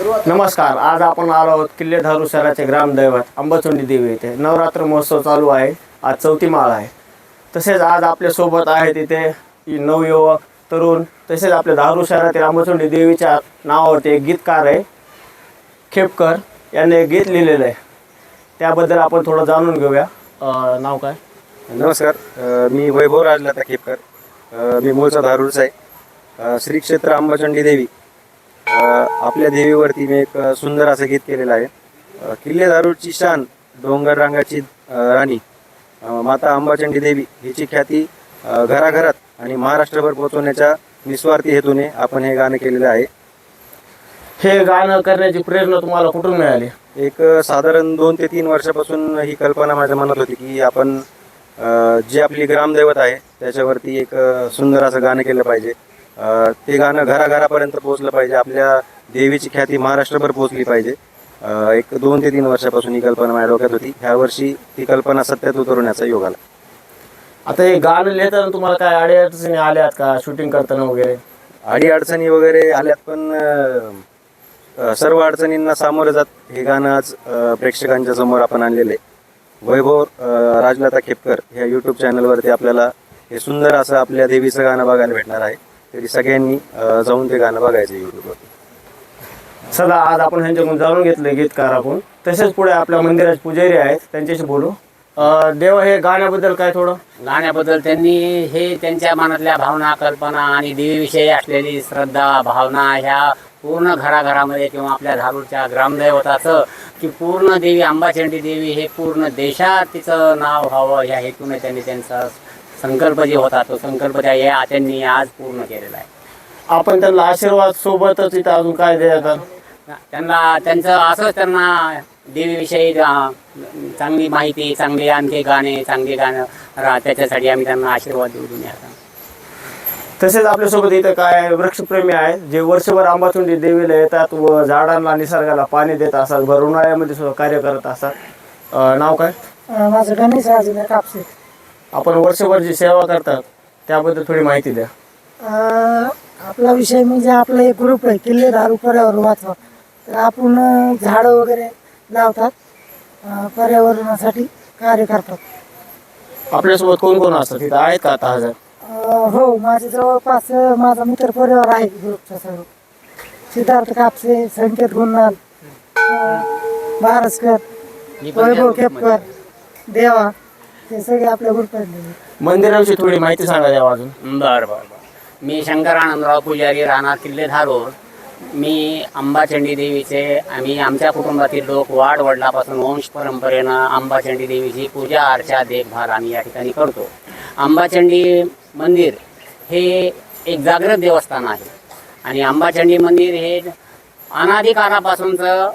नमस्कार आज आपण आलो आहोत किल्ले धारू शहराचे ग्रामदैवत अंबाचोंडी देवी येथे. नवरात्र महोत्सव चालू आहे आज चौथी माळ आहे. तसेच आज आपल्यासोबत आहेत इथे नवयुवक तरुण तसेच आपल्या धारू शहरातील अंबाचोंडी देवीच्या नावावरती एक गीतकार आहे खेपकर. यांनी एक गीत लिहिलेलं आहे. त्याबद्दल आपण थोडं जाणून घेऊया. नाव काय? नमस्कार. मी वैभव राजलता खेपकर. मी मूळचा धारूरचा आहे. श्री क्षेत्र अंबाचंडी देवी. आपल्या देवीवरती मी एक सुंदर असं गीत केलेलं आहे. किल्ले धारूरची शान डोंगर रांगाची राणी माता अंबाचंडी देवी हिची ख्याती घराघरात आणि महाराष्ट्रभर पोहोचवण्याच्या निस्वार्थी हेतूने आपण हे गाणं केलेलं आहे. हे गाणं करण्याची प्रेरणा तुम्हाला कुठून मिळाली? एक साधारण दोन ते तीन वर्षापासून ही कल्पना माझ्या मनात होती की आपण जी आपली ग्रामदैवत आहे त्याच्यावरती एक सुंदर असं गाणं केलं पाहिजे. ते गाणं घराघरापर्यंत पोहोचलं पाहिजे. आपल्या देवीची ख्याती महाराष्ट्रभर पोहोचली पाहिजे. एक दोन ते तीन वर्षापासून ही कल्पना माझ्या डोक्यात होती. ह्या वर्षी ती कल्पना सत्यात उतरवण्याचा योग आला. आता हे गाणं लिहिताना तुम्हाला काय अडचणी आल्यात का? शूटिंग करताना वगैरे? अडी अडचणी वगैरे आल्यात पण अ, सर्व अडचणींना सामोरं जात हे गाणं आज अ, प्रेक्षकांच्या समोर आपण आणलेलं आहे. वैभव अ, राजलता खेपकर ह्या यूट्यूब चॅनलवरती आपल्याला हे सुंदर असं आपल्या देवीचं गाणं बघायला भेटणार आहे. तरी सगळ्यांनी जाऊन ते गाणं बघायचं युट्यूबवर सदा आज आपण ह्यांच्याकडून जाणून घेतले गीतकार आपण. तसेच पुढे आपल्या मंदिराचे पुजारी आहेत त्यांच्याशी बोलू. अं, देव हे गाण्याबद्दल काय थोडं? गाण्याबद्दल त्यांनी हे त्यांच्या मनातल्या भावना कल्पना आणि देवीविषयी असलेली श्रद्धा भावना ह्या पूर्ण घराघरामध्ये किंवा आपल्या धारूरच्या ग्रामदैवताचं की पूर्ण देवी आंबाचंडी देवी हे पूर्ण देशात तिचं नाव व्हावं ह्या हेतूने त्यांनी त्यांचा संकल्प जे होता तो संकल्प त्या या त्यांनी आज पूर्ण केलेला आहे. आपण त्यांना आशीर्वाद सोबतच इथं अजून काय द्यायचं त्यांना त्यांचं असंच त्यांना देवीविषयी चांगली माहिती चांगली आणखी गाणे चांगली गाणं रा त्याच्यासाठी आम्ही त्यांना आशीर्वाद देऊ दुनियाचा तसेच आपल्यासोबत इथं काय वृक्षप्रेमी आहेत जे वर्षभर आंबाचुंडी देवीला येतात व झाडांना निसर्गाला पाणी देत असतात भर उन्हाळ्यामध्ये सुद्धा कार्य करत असतात. नाव काय? माझं गणेश अजून कापसे. आपण वर्षभर जी सेवा करतात त्याबद्दल थोडी माहिती द्या. अं, आपला विषय म्हणजे आपला एक ग्रुप आहे किल्ले दारू पर्यावरण वाचवा. तर आपण अं, झाडं वगैरे लावतात अं, पर्यावरणासाठी कार्य करतात. आपल्यासोबत कोण कोण असतात? तिथं आहेत का आता हजर अं, हो माझे जवळपास अं, माझा मित्र परिवार आहे ग्रुपचा सर्व. सिद्धार्थ कापसे संकेत गुन्हाल बारसकर वैभव केपकर देवा. ते सगळे आपल्या ग्रुपमधले मंदिराविषयी थोडी माहिती सांगा द्या अजून. बर बर बर. मी शंकर आनंदराव पुजारी राणा किल्ले धारूर मी अंबाचंडी देवीचे आम्ही आमच्या कुटुंबातील लोक वाढ वडिलापासून वंश परंपरेनं अंबाचंडी देवीची पूजा अर्चा देखभाल आम्ही या ठिकाणी करतो. अंबाचंडी मंदिर हे एक जागृत देवस्थान आहे. आणि अंबाचंडी मंदिर हे अनादी काळापासूनचं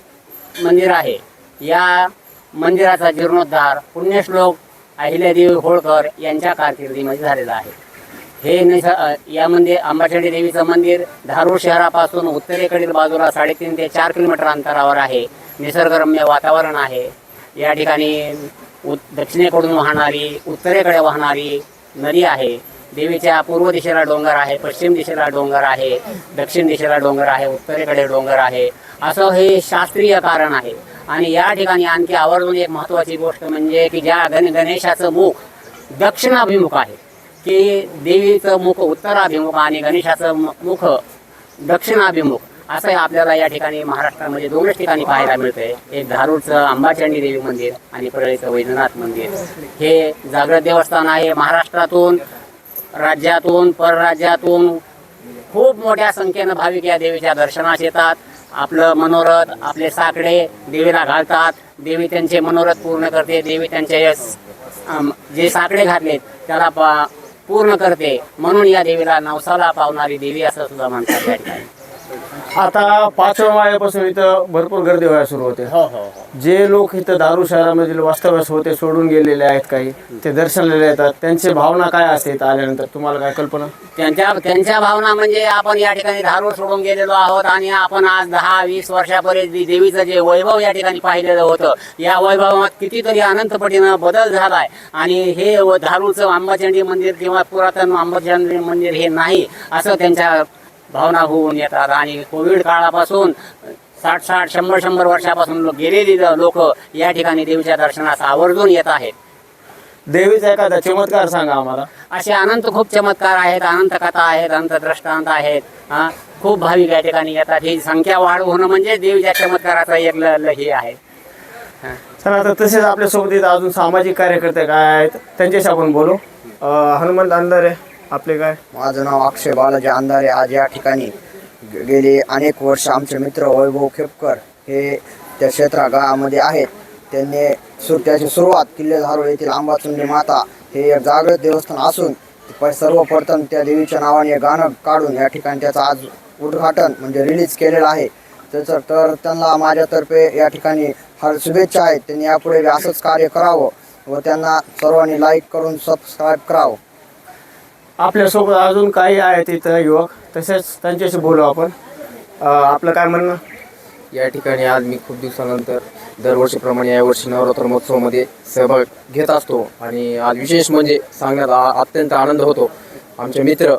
मंदिर आहे. या मंदिराचा जीर्णोद्धार पुण्यश्लोक अहिल्यादेवी होळकर यांच्या कारकिर्दीमध्ये झालेला आहे. हे निस अ, या मंदिर देवीचं मंदिर धारूर शहरापासून उत्तरेकडील बाजूला साडेतीन ते चार किलोमीटर अंतरावर आहे. निसर्गरम्य वातावरण आहे. या ठिकाणी उत दक्षिणेकडून वाहणारी उत्तरेकडे वाहणारी नदी आहे. देवीच्या पूर्व दिशेला डोंगर आहे पश्चिम दिशेला डोंगर आहे दक्षिण दिशेला डोंगर आहे उत्तरेकडे डोंगर आहे. असं हे शास्त्रीय कारण आहे. आणि या ठिकाणी आणखी आवर्जून एक महत्त्वाची गोष्ट म्हणजे की ज्या गण गणेशाचं मुख दक्षिणाभिमुख आहे की देवीचं मुख उत्तराभिमुख आणि गणेशाचं मु- मुख दक्षिणाभिमुख असं आपल्याला या ठिकाणी महाराष्ट्रामध्ये दोनच ठिकाणी पाहायला मिळतंय. एक धारूरचं अंबाचंडी देवी मंदिर आणि परळीचं वैद्यनाथ मंदिर. हे जागृत देवस्थान आहे. महाराष्ट्रातून राज्यातून परराज्यातून खूप मोठ्या संख्येनं भाविक या देवीच्या दर्शनास येतात. आपलं मनोरथ आपले साकडे देवीला घालतात. देवी त्यांचे मनोरथ पूर्ण करते. देवी त्यांचे जे साकडे घातलेत त्याला पूर्ण करते. म्हणून या देवीला नवसाला पावणारी देवी असं सुद्धा म्हणतात. या ठिकाणी आता पाचव्या माळ्यापासून इथं भरपूर गर्दी व्हायला सुरू होते. हो हो हो. जे लोक इथं दारू शहरामधील वास्तव्यास होते सोडून गेलेले आहेत काही ते दर्शनाला येतात. त्यांची भावना काय असते इथं आल्यानंतर? तुम्हाला काय कल्पना? त्यांच्या त्यांच्या भावना म्हणजे आपण या ठिकाणी धारूर सोडून गेलेलो आहोत आणि आपण आज दहा वीस वर्षापर्यंत देवीचं जे वैभव या ठिकाणी पाहिलेलं होतं या वैभवात कितीतरी अनंत पटीनं बदल झालाय. आणि हे व धारूरचं अंबाचंडी मंदिर किंवा पुरातन अंबाचंडी मंदिर हे नाही असं त्यांच्या भावना होऊन येतात. आणि कोविड काळापासून साठ साठ शंभर शंभर वर्षापासून गेलेली लोक या ठिकाणी देवीच्या दर्शनास आवर्जून येत आहेत. देवीचा एखादा चमत्कार सांगा आम्हाला. असे अनंत खूप चमत्कार आहेत अनंत कथा आहेत अनंत दृष्टांत आहेत. खूप भाविक या ठिकाणी येतात. ही संख्या वाढ होणं म्हणजे देवीच्या चमत्काराचा एक हे आहे. चला तर तसेच आपल्यासोबत इथं अजून सामाजिक कार्यकर्ते काय आहेत त्यांच्याशी आपण बोलू. हनुमंत अंधारे. आपले काय? माझं नाव अक्षय बालाजी अंधारे. आज या ठिकाणी गे- गेले अनेक वर्ष आमचे मित्र वैभव खेपकर हे त्या क्षेत्रा गावामध्ये आहेत. त्यांनी सु त्याची सुरुवात किल्ले धारोळ येथील आंबाचुंडी माता हे एक जागृत देवस्थान असून प- सर्वप्रथम त्या देवीच्या नावाने गाणं काढून या ठिकाणी त्याचं आज उद्घाटन म्हणजे रिलीज केलेलं आहे. त्याचं तर त्यांना माझ्यातर्फे या ठिकाणी हर शुभेच्छा आहेत. त्यांनी यापुढे बी असंच कार्य करावं व त्यांना सर्वांनी लाईक करून सबस्क्राईब करावं. आपल्यासोबत अजून काही आहेत इथं युवक. तसेच त्यांच्याशी बोलू आपण. आपलं काय म्हणणं? या ठिकाणी आज मी खूप दिवसानंतर दरवर्षीप्रमाणे यावर्षी नवरात्र महोत्सवामध्ये सहभाग घेत असतो. आणि आज विशेष म्हणजे सांगण्यात आ- अत्यंत आनंद होतो. आमचे मित्र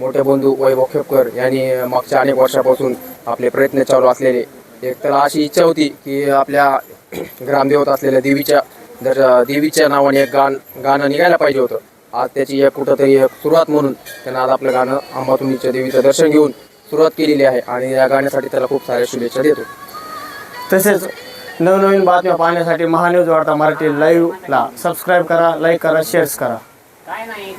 मोठे बंधू वैभव खेपकर यांनी मागच्या अनेक वर्षापासून आपले प्रयत्न चालू असलेले एक तर अशी इच्छा होती की आपल्या ग्रामदेवत असलेल्या देवीच्या दर देवीच्या नावाने एक गाण गाणं निघायला पाहिजे होतं. आज त्याची एक कुठंतरी एक सुरुवात म्हणून त्यांना आज आपलं गाणं अंबातुंडीच्या देवीचं दर्शन घेऊन सुरुवात केलेली आहे आणि या गाण्यासाठी त्याला खूप साऱ्या शुभेच्छा देतो. तसेच नवनवीन बातम्या पाहण्यासाठी महान्यूज वार्ता मराठी लाईव्हला सबस्क्राईब करा लाईक करा शेअर्स करा. काय नाही.